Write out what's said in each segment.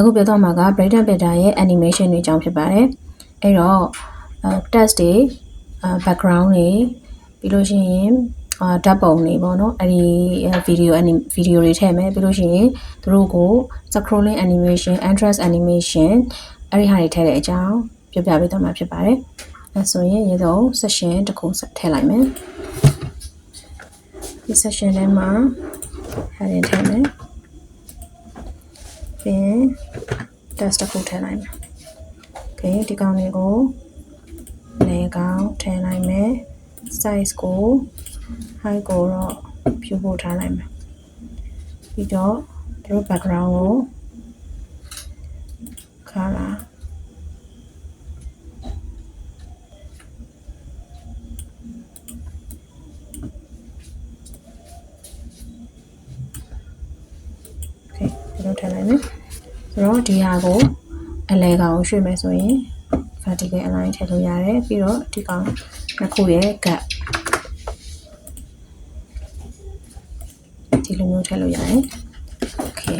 အခုပြောတော့မှာက Brighton Better ရဲ့ animation တွေအကြောင်းဖြစ်ပါတယ်အဲ့တော့အဲ text တွေအဲ background တွေပြီးလို့ရှိရင်အာဓာတ်ပုံတွေပေါ့နော်အဲ့ဒီဗီဒီယိုဗီဒီယိုတွေထည့်မယ်ပြီးလို့ရှိရင်သူတို့ကို scrolling animation entrance animation အဲ့ဒီဟာတွေထည့်တဲ့အကြောင်းပြောပြပေးတော့မှာဖြစ်ပါတယ်အဲဆိုရင်ရေတော့ session တစ်ခုထည့်လိုက်မယ်ဒီ session ထဲမှာ heading ထည့်မယ်ပြီးရင် test တစ်ခုထည့်လိုက်မယ်။ Okay ဒီကောင်တွေကိုနေကောင်ထည့်လိုက်မယ် size ကို height ကိုတော့ဖြူဖို့ထားလိုက်မယ်။ပြီးတော့သူတို့ background ကို color ဒီလိုထားလိုက်မယ်။ ဆိုတော့ဒီဟာကိုအလဲကောင်ရွှေ့မယ်ဆိုရင် vertical align ထည့်လို့ရတယ်ပြီးတော့ဒီကောင်နှစ်ခုရဲ့ gap ဒီလိုမျိုးထည့်လို့ရတယ် okay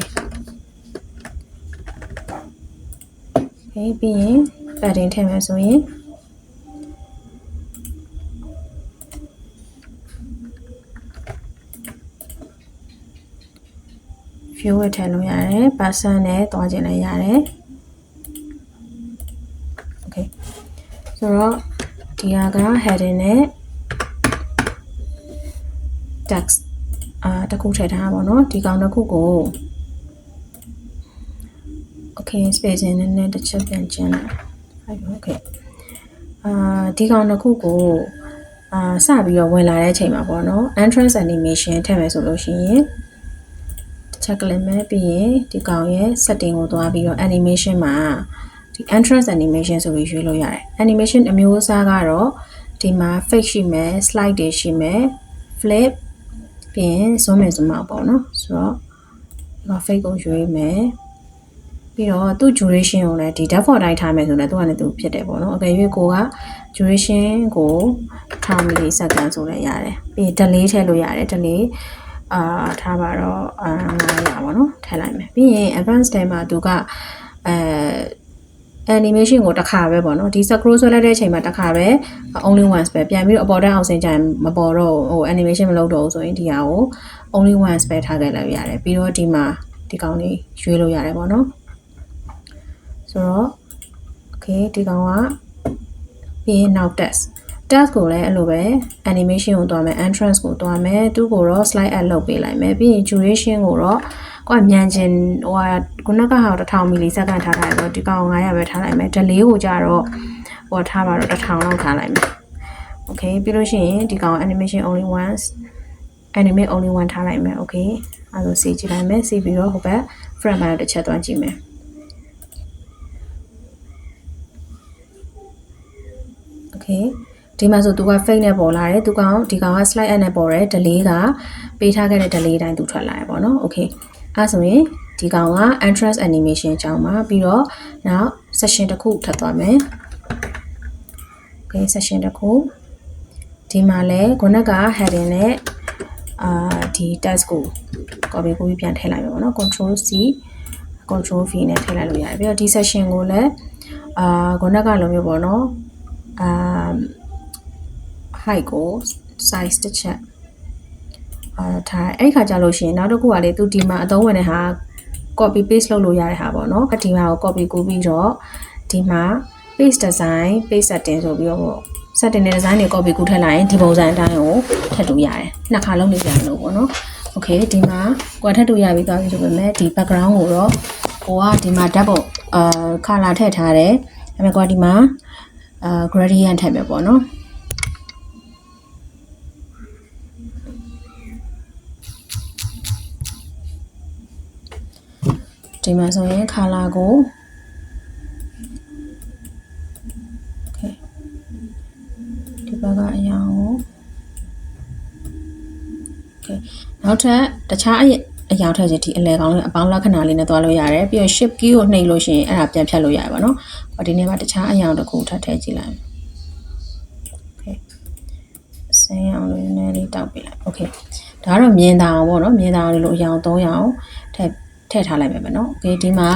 okay ပြီးရင် padding ထည့်မယ်ဆိုရင် view ဝထည့်လို့ရတယ် person နဲ့တွားကျင်လည်းရတယ် okay ဆိုတော့ဒီဟာက heading နဲ့ text အာတစ်ခုထည့်ထားပါတော့ဒီကောင်တစ်ခုကို okay spacing နည်းနည်းတစ်ချက်ပြန်ကျင်းလိုက်ဟုတ်ပြီ okay အာဒီကောင်တစ်ခုကိုအာစပြီးတော့ဝင်လာတဲ့အချိန်မှာပေါ့နော် entrance animation ထည့်မယ်ဆိုလို့ရှိရင် တစ်ချက်ကလေးမဲ့ပြီးရင်ဒီကောင်ရဲ့ setting ကိုသွားပြီးတော့ animation မှာဒီ entrance animation ဆိုပြီးရွေးလို့ရတယ် animation အမျိုးအစားကတော့ဒီမှာ fake ရှိမယ် slide တွေရှိမယ် flip ပြီးရင် zoom in zoom out ပေါ့နော်ဆိုတော့ဒီမှာ fake ကိုရွေးမယ်ပြီးတော့သူ့ duration ကိုလည်းဒီ default တိုင်းထားမယ်ဆိုလည်းသူကလည်းသူဖြစ်တယ်ပေါ့နော်အကယ်၍ကိုက duration ကို10 milli second ဆိုလည်းရတယ်ပြီးရင် delay ထည့်လို့ရတယ် delay အာထားပါတော့အာ900ပေါ့နော်ထည့်လိုက်မယ်ပြီးရင် advanced ထဲမှာသူကအဲ animation ကိုတစ်ခါပဲပေါ့နော်ဒီ scroll ဆွဲလိုက်တဲ့အချိန်မှာတစ်ခါပဲ only once ပဲပြန်ပြီးတော့အပေါ်တက်အောင်ဆင်းကြရင်မပေါ်တော့ဟို animation မလုပ်တော့ဘူးဆိုရင်ဒီဟာကို only once ပဲထားခဲ့လိုက်ရတယ်ပြီးတော့ဒီမှာဒီကောင်လေးရွေးလို့ရတယ်ပေါ့နော်ဆိုတော့ okay ဒီကောင်ကပြီးရင် now test test ကိုလည်းအဲ့လိုပဲ animation ကိုတွားမယ် entrance ကိုတွားမယ်သူ့ကိုတော့ slide add လုပ်ပေးလိုက်မယ်ပြီးရင် duration ကိုတော့ကိုယ်မြန်ချင်းဟိုဟာခုနကဟာ1000 milli second ထားထားတယ်ဆိုတော့ဒီကောင်900ပဲထားလိုက်မယ် delay ကိုကြတော့ဟိုထားပါတော့1000လောက်ထားလိုက်မယ် okay ပြီးလို့ရှိရင်ဒီကောင် animation only once animate only one ထားလိုက်မယ် okay အဲဒါစီကြည့်လိုက်မယ်စီပြီးတော့ဟိုဘက် frame မှာတစ်ချက်သွားကြည့်မယ် okay ဒီမှာဆိုသူက fake နဲ့ပေါ်လာတယ်သူကောင်ဒီကောင်က slide add နဲ့ပေါ်တယ် delay ကပေးထားခဲ့တဲ့ delay တိုင်းသူထွက်လာတယ်ပေါ့နော် okay အဲဆိုရင်ဒီကောင်က entrance animation အကြောင်းပါပြီးတော့နောက် session တစ်ခုထပ်သွားမယ် okay session တစ်ခုဒီမှာလဲခုနက heading နဲ့အာဒီ text ကို copy ကိုပြန်ထည့်လိုက်မယ်ပေါ့နော် control C control V နဲ့ထည့်လိုက်လို့ရတယ်ပြီးတော့ဒီ session ကိုလည်းအာခုနကလိုမျိုးပေါ့နော်အာ height ကို size တစ်ချက်အာထားအဲ့ခါကြလို့ရှိရင်နောက်တစ်ခုကလေသူဒီမှာအသုံးဝင်တဲ့ဟာ copy paste လုပ်လို့ရတဲ့ဟာပေါ့နော်ဒီမှာကို copy ကူးပြီးတော့ဒီမှာ page design page setting ဆိုပြီးတော့ setting နဲ့ design တွေ copy ကူးထည့်လိုက်ရင်ဒီပုံစံအတိုင်းကိုထည့်လို့ရတယ်နှစ်ခါလုံးနေပြန်လို့ပေါ့နော် okay ဒီမှာကိုယ်ထည့်လို့ရပြီးသွားပြီဆိုပေမဲ့ဒီ background ကိုတော့ကိုကဒီမှာဓာတ်ပုံအာ color ထည့်ထားတယ်ဒါပေမဲ့ကိုကဒီမှာအာ gradient ထည့်မယ်ပေါ့နော် ဒီမှာဆိုရင် color ကို okay ဒီဘက်ကအရာကို okay နောက်ထပ်တခြားအအရာထည့်ချင်ဒီအလဲကောင်းလေးအပေါင်းလက္ခဏာလေးနဲ့တွားလို့ရတယ်ပြီးတော့ shift key ကိုနှိပ်လို့ရှိရင်အဲ့ဒါပြန်ဖြတ်လို့ရတယ်ပါနော်ဟောဒီနေ့မှာတခြားအရာတစ်ခုထပ်ထည့်ကြည့်လိုက် okay ဆင်းအောင်လေးနည်းနည်းလေးတောက်ပေးလိုက် okay ဒါကတော့မြင်တာအောင်ပေါ့နော်မြင်တာအောင်လို့အရာ3ရောင် ထည့်ထားလိုက်မယ်ပေါ့နော်။ကဲဒီမှာ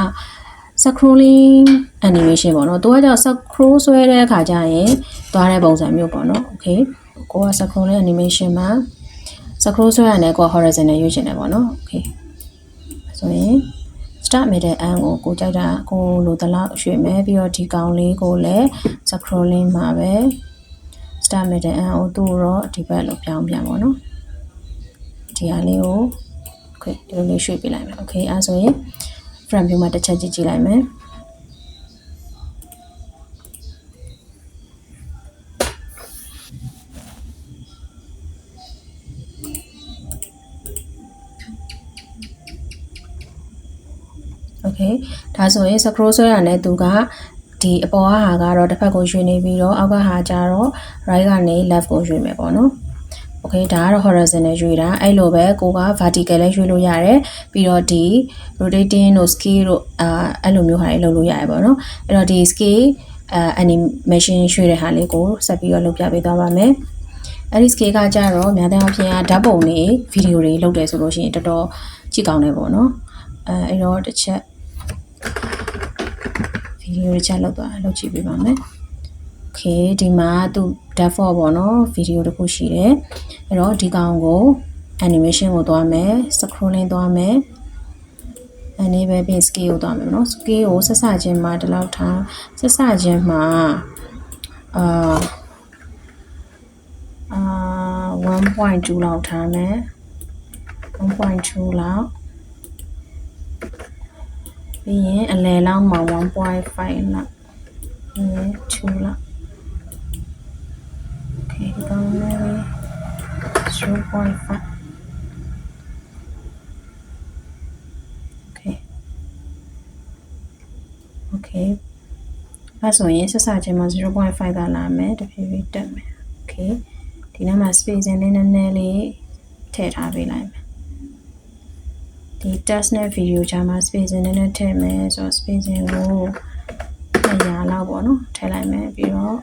scrolling animation ပေါ့နော်။သူကကြောင့် scroll ဆွဲတဲ့အခါကျရင်သွားတဲ့ပုံစံမျိုးပေါ့နော်။ Okay ။ကိုက scrolling animation မှာ scroll ဆွဲရတဲ့ကို horizon နဲ့ရွေးချင်တယ်ပေါ့နော်။ Okay ။ဆိုရင် start middle end ကိုကိုကြိုက်တာကိုလိုသလောက်ရွှေ့မယ်ပြီးတော့ဒီကောင်လေးကိုလည်း scrolling မှာပဲ start middle end ကိုသူ့ရောဒီဘက်လိုပြောင်းပြန်ပါတော့ဒီဟာလေးကို okay ဒီလိုလေးရွှေ့ပြလိုက်မယ် okay အဲဆိုရင် front view မှာတစ်ချက်ကြည့်ကြည့်လိုက်မယ် okay ဒါဆိုရင် scroll ဆွဲရတဲ့သူကဒီအပေါ်ကဟာကတော့တစ်ဖက်ကိုရွှေ့နေပြီးတော့အောက်ကဟာကျတော့ right ကနေ left ကိုရွှေ့မယ်ပေါ့နော် okay ဒါကတော့ horizontal ရွှေ့တာအဲ့လိုပဲကိုက vertical လည်းရွှေ့လို့ရတယ်ပြီးတော့ဒီ rotating တို့ scale တို့အာအဲ့လိုမျိုးဟာတွေလုပ်လို့ရတယ်ပေါ့နော်အဲ့တော့ဒီ scale အာ animation ရွှေ့တဲ့ဟာလေးကိုဆက်ပြီးတော့လုပ်ပြပေးသွားပါမယ်အဲ့ဒီ scale ကကြတော့များတဲ့အပြင်ဓာတ်ပုံတွေဗီဒီယိုတွေလုပ်တယ်ဆိုလို့ရှိရင်တော်တော်ကြည့်ကောင်းတယ်ပေါ့နော်အဲအဲ့တော့တစ်ချက်ဗီဒီယိုတစ်ချက်လောက်သွားလုပ်ကြည့်ပေးပါမယ် โอเคဒီမှာသူ default ပေါ့နော်ဗီဒီယိုတစ်ခုရှိတယ်အဲ့တော့ဒီကောင်ကို animation ကိုသွားမယ် scrolling သွားမယ်အနေပဲပြင် scale ကိုသွားမယ်เนาะ scale ကိုဆက်စချင်းမှာဒီလောက်ထားဆက်စချင်းမှာအာအာ1.2လောက်ထားမယ်1.2လောက်ပြီးရင်အလယ်လောက်မှာ1.5လောက်ပြီးရင်2လောက် okay ဒီကောင်လေး0.5 okay okay အဲဆိုရင်ဆက်စချင်းမှာ0.5သာလာမယ်တဖြည်းဖြည်းတက်မယ် okay ဒီနောက်မှာ spacing လေးနည်းနည်းလေးထည့်ထားပေးလိုက်မယ်ဒီ test နဲ့ video ကြားမှာ spacing နည်းနည်းထည့်မယ်ဆိုတော့ spacing ကို200လောက်ပေါ့နော်ထည့်လိုက်မယ်ပြီးတော့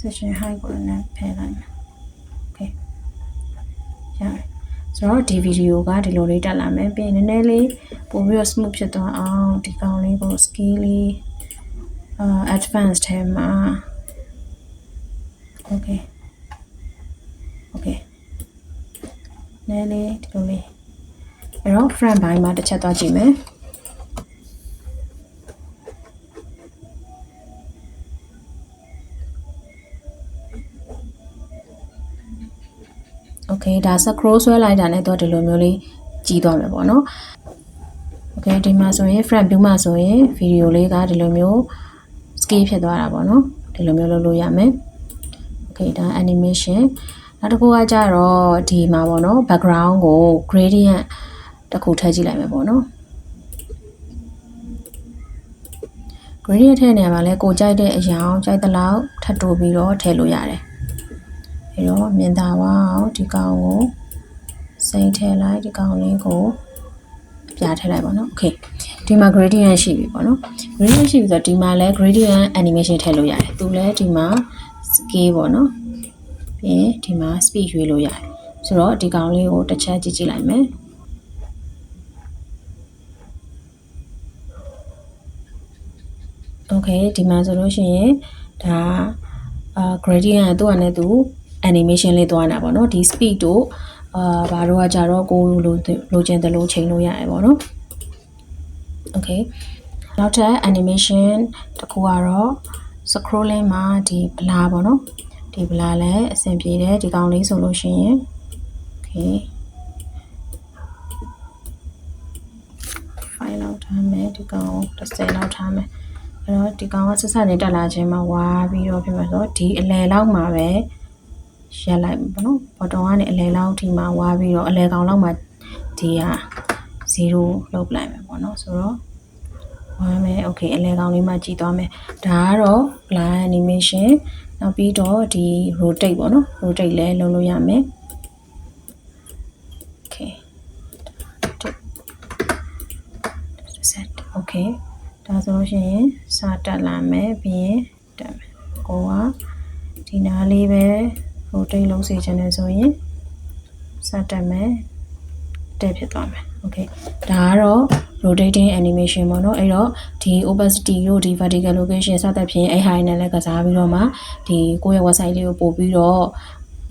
session height ကိုလည်းဖယ်လိုက်မယ် okay ရတယ်ဆိုတော့ဒီဗီဒီယိုကဒီလိုလေးတက်လာမယ်ပြီးရင်နည်းနည်းလေးပို့ပြီးတော့ smooth ဖြစ်သွားအောင်ဒီကောင်လေးကို scale လေးအာ advanced ထဲမှာ okay okay နည်းလေးဒီလိုလေးအဲ့တော့ front ဘိုင်းမှာတစ်ချက်သွားကြည့်မယ် okay ဒါ scroll ဆွဲလိုက်တာနဲ့တော့ဒီလိုမျိုးလေးကြီးသွားမယ်ပေါ့နော် okay ဒီမှာဆိုရင် front view မှာဆိုရင် video လေးကဒီလိုမျိုး scale ဖြစ်သွားတာပေါ့နော်ဒီလိုမျိုးလုပ်လို့ရမယ် okay ဒါ animation နောက်တစ်ခုကကြတော့ဒီမှာပေါ့နော် background ကို gradient တစ်ခုထည့်ကြည့်လိုက်မယ်ပေါ့နော် gradient ထည့်နေရမှာလဲကိုကြိုက်တဲ့အရာကိုကြိုက်သလောက်ထပ်တိုးပြီးတော့ထည့်လို့ရတယ် အဲတော့မြင်သာဝအောင်ဒီကောင်ကိုစိတ်ထည့်လိုက်ဒီကောင်လေးကိုအပြားထည့်လိုက်ပါတော့ okay ဒီမှာ gradient ရှိပြီပေါ့နော် gradient ရှိပြီဆိုတော့ဒီမှာလဲ gradient animation ထည့်လို့ရတယ်သူလဲဒီမှာ scale ပေါ့နော်ပြီးရင်ဒီမှာ speed ရွေးလို့ရတယ်ဆိုတော့ဒီကောင်လေးကိုတစ်ချက်ကြည့်ကြည့်လိုက်မယ် okay ဒီမှာဆိုလို့ရှိရင်ဒါအာ gradient ကသူ့အနေနဲ့သူ animation လေးသွားနေတာပေါ့နော်ဒီ speed တို့အာဘာတို့ကကြတော့ကိုလိုလိုချင်တယ်လို့ချိန်လို့ရတယ်ပေါ့နော် okay နောက်ထပ် animation တစ်ခုကတော့ scrolling မှာဒီ blur ပေါ့နော်ဒီ blur လည်းအဆင်ပြေတယ်ဒီကောင်လေးဆိုလို့ရှိရင် okay 5လောက်ထားမယ်ဒီကောင်30လောက်ထားမယ်အဲ့တော့ဒီကောင်ကဆက်ဆက်နေတက်လာခြင်းမှာဝါပြီးတော့ဖြစ်မှာဆိုဒီအလယ်လောက်မှာပဲ ရက်လိုက်ပေါ့နော်ဘော်တုံကနေအလယ်လောက်ထိမှဝါပြီးတော့အလယ်ကောင်လောက်မှာဒီဟာ0လောက်လိုက်မယ်ပေါ့နော်ဆိုတော့ဝါမယ်โอเคအလယ်ကောင်လေးမှကြည့်သွားမယ်ဒါကတော့ blind animation နောက်ပြီးတော့ဒီ rotate ပေါ့နော် rotate လည်းလုပ်လို့ရမယ် okay set okay ဒါဆိုလို့ရှိရင်စာတက်လာမယ်ပြီးရင်တက်မယ်ကိုကဒီနားလေးပဲ rotate လုပ်စေချင်တယ်ဆိုရင်စတက်မယ်တက်ဖြစ်သွားမယ် okay ဒါကတော့ rotating animation ပေါ့နော်အဲ့တော့ဒီ opacity တို့ဒီ vertical location စသဖြင့်အဲ့ဟာတွေနဲ့လည်းကစားပြီးတော့မှဒီကိုယ့်ရဲ့ website လေးကိုပို့ပြီးတော့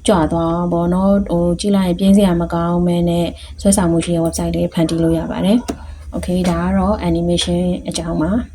ကြွသွားအောင်ပေါ့နော်ဟိုကြည့်လိုက်ရင်ပြင်းစရာမကောင်းမဲနဲ့ဆွဲဆောင်မှုရှိတဲ့ website လေးဖန်တီးလို့ရပါတယ်။ Okay ဒါကတော့ animation အကြောင်းပါ။